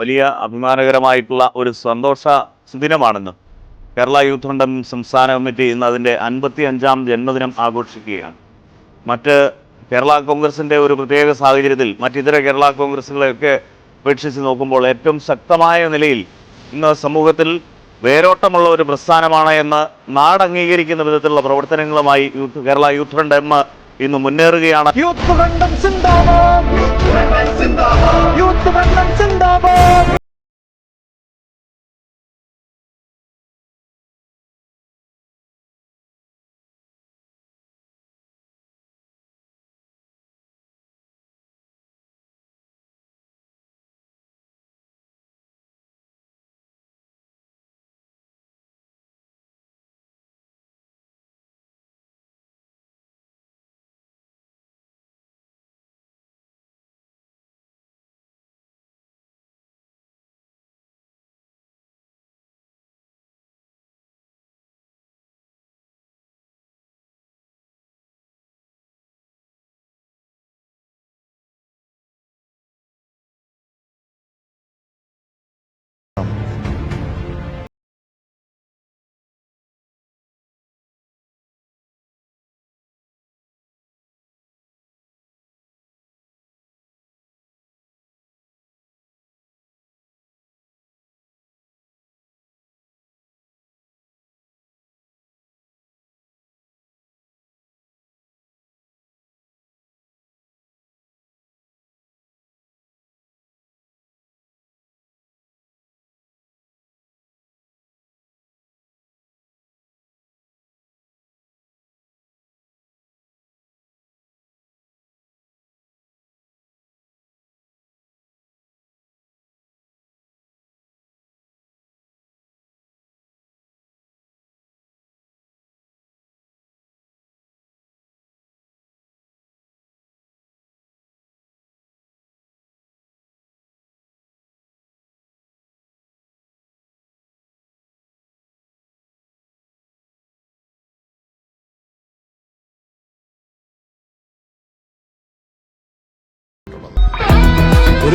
വലിയ അഭിമാനകരമായിട്ടുള്ള ഒരു സന്തോഷ ദിനമാണെന്ന് കേരള യൂത്ത് ഫണ്ടം സംസ്ഥാന കമ്മിറ്റി ഇന്ന് അതിന്റെ അൻപത്തി അഞ്ചാം ജന്മദിനം ആഘോഷിക്കുകയാണ്. മറ്റ് കേരള കോൺഗ്രസിന്റെ ഒരു പ്രത്യേക സാഹചര്യത്തിൽ മറ്റിതര കേരള കോൺഗ്രസുകളെയൊക്കെ അപേക്ഷിച്ച് നോക്കുമ്പോൾ ഏറ്റവും ശക്തമായ നിലയിൽ ഇന്ന് സമൂഹത്തിൽ വേരോട്ടമുള്ള ഒരു പ്രസ്ഥാനമാണ് എന്ന് നാട് അംഗീകരിക്കുന്ന വിധത്തിലുള്ള പ്രവർത്തനങ്ങളുമായി youth Kerala youth front M ഇന്ന് മുന്നേറുകയാണ്. യൂത്ത് ഫ്രണ്ട് യൂത്ത് ഫ്രണ്ടം സിന്ദാബാദ്.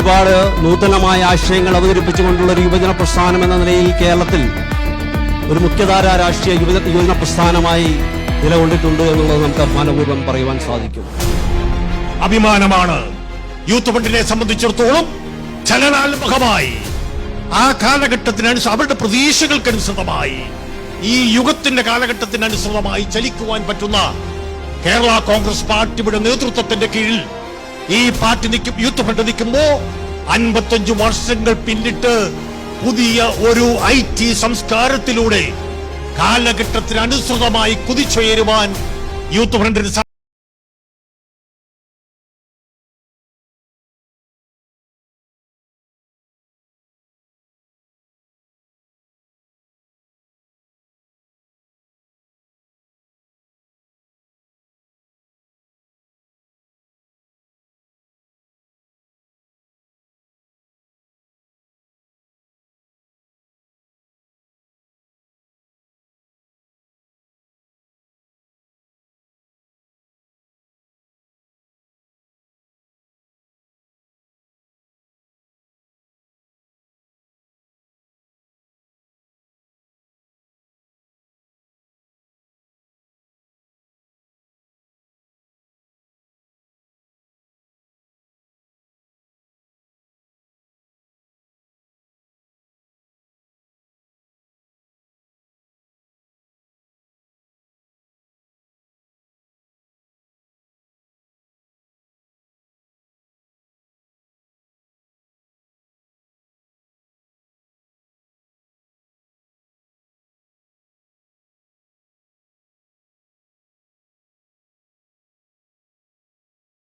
ഒരുപാട് നൂതനമായ ആശയങ്ങൾ അവതരിപ്പിച്ചുകൊണ്ടുള്ള ഒരു യുവജന പ്രസ്ഥാനം എന്ന നിലയിൽ കേരളത്തിൽ ഒരു മുഖ്യധാര രാഷ്ട്രീയ യുവജ യുവജന പ്രസ്ഥാനമായി നിലകൊണ്ടിട്ടുണ്ട് എന്നുള്ളത് നമുക്ക് അഭിമാനപൂർവം പറയുവാൻ സാധിക്കും. അഭിമാനമാണ്. യൂത്ത് ഫണ്ടിനെ സംബന്ധിച്ചിടത്തോളം ചലനാത്മകമായി ആ കാലഘട്ടത്തിനനുസ അവരുടെ പ്രതീക്ഷകൾക്കനുസൃതമായി ഈ യുഗത്തിന്റെ കാലഘട്ടത്തിനനുസൃതമായി ചലിക്കുവാൻ പറ്റുന്ന കേരള കോൺഗ്രസ് പാർട്ടിയുടെ നേതൃത്വത്തിന്റെ കീഴിൽ ഈ പാർട്ടി നിൽക്കും യൂത്ത് ഫണ്ട് നിൽക്കുമ്പോ അൻപത്തഞ്ചു വർഷങ്ങൾ പിന്നിട്ട് പുതിയ ഒരു ഐ ടി സംസ്കാരത്തിലൂടെ കാലഘട്ടത്തിനനുസൃതമായി കുതിച്ചുയരുവാൻ യൂത്ത് ഫ്രണ്ടിന്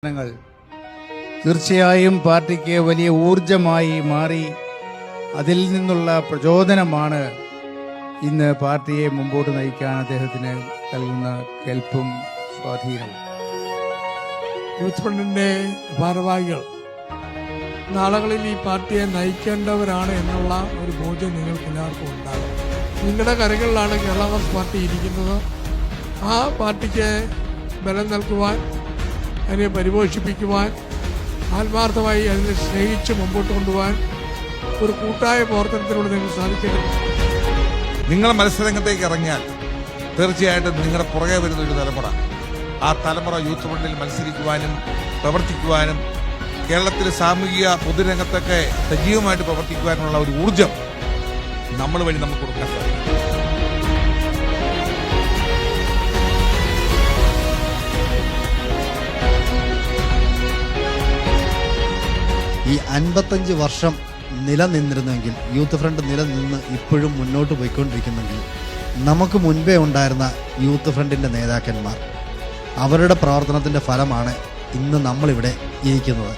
പ്രവർത്തനങ്ങൾ തീർച്ചയായും പാർട്ടിക്ക് വലിയ ഊർജമായി മാറി. അതിൽ നിന്നുള്ള പ്രചോദനമാണ് ഇന്ന് പാർട്ടിയെ മുമ്പോട്ട് നയിക്കാൻ അദ്ദേഹത്തിന് നൽകുന്ന കെൽപ്പും സ്വാധീനവും. യൂത്ത് ഫണ്ടിന്റെ ഭാരവാഹികൾ നാളുകളിൽ ഈ പാർട്ടിയെ നയിക്കേണ്ടവരാണ് എന്നുള്ള ഒരു ബോധ്യം നിങ്ങൾക്ക് എല്ലാവർക്കും ഉണ്ടാകും. നിങ്ങളുടെ കരകളിലാണ് കേരള പാർട്ടി ഇരിക്കുന്നത്. ആ പാർട്ടിക്ക് ബലം നൽകുവാൻ അതിനെ പരിപോഷിപ്പിക്കുവാൻ ആത്മാർത്ഥമായി അതിനെ സ്നേഹിച്ച് മുമ്പോട്ട് കൊണ്ടുപോകാൻ ഒരു കൂട്ടായ പ്രവർത്തനത്തിലൂടെ നിങ്ങൾക്ക് സാധിക്കട്ടെ. നിങ്ങൾ മത്സരരംഗത്തേക്ക് ഇറങ്ങിയാൽ തീർച്ചയായിട്ടും നിങ്ങളുടെ പുറകെ വരുന്ന ഒരു തലമുറ ആ തലമുറ യൂത്ത് ഫണ്ടിൽ മത്സരിക്കുവാനും പ്രവർത്തിക്കുവാനും കേരളത്തിലെ സാമൂഹിക പൊതുരംഗത്തൊക്കെ സജീവമായിട്ട് പ്രവർത്തിക്കുവാനുള്ള ഒരു ഊർജം നമ്മൾ വഴി നമുക്ക് കൊടുക്കാൻ സാധിക്കും. ഈ അൻപത്തഞ്ച് വർഷം നിലനിന്നിരുന്നെങ്കിൽ യൂത്ത് ഫ്രണ്ട് നിലനിന്ന് ഇപ്പോഴും മുന്നോട്ട് പോയിക്കൊണ്ടിരിക്കുന്നെങ്കിൽ നമുക്ക് മുൻപേ ഉണ്ടായിരുന്ന യൂത്ത് ഫ്രണ്ടിന്റെ നേതാക്കന്മാർ അവരുടെ പ്രവർത്തനത്തിന്റെ ഫലമാണ് ഇന്ന് നമ്മളിവിടെ ഇരിക്കുന്നത്.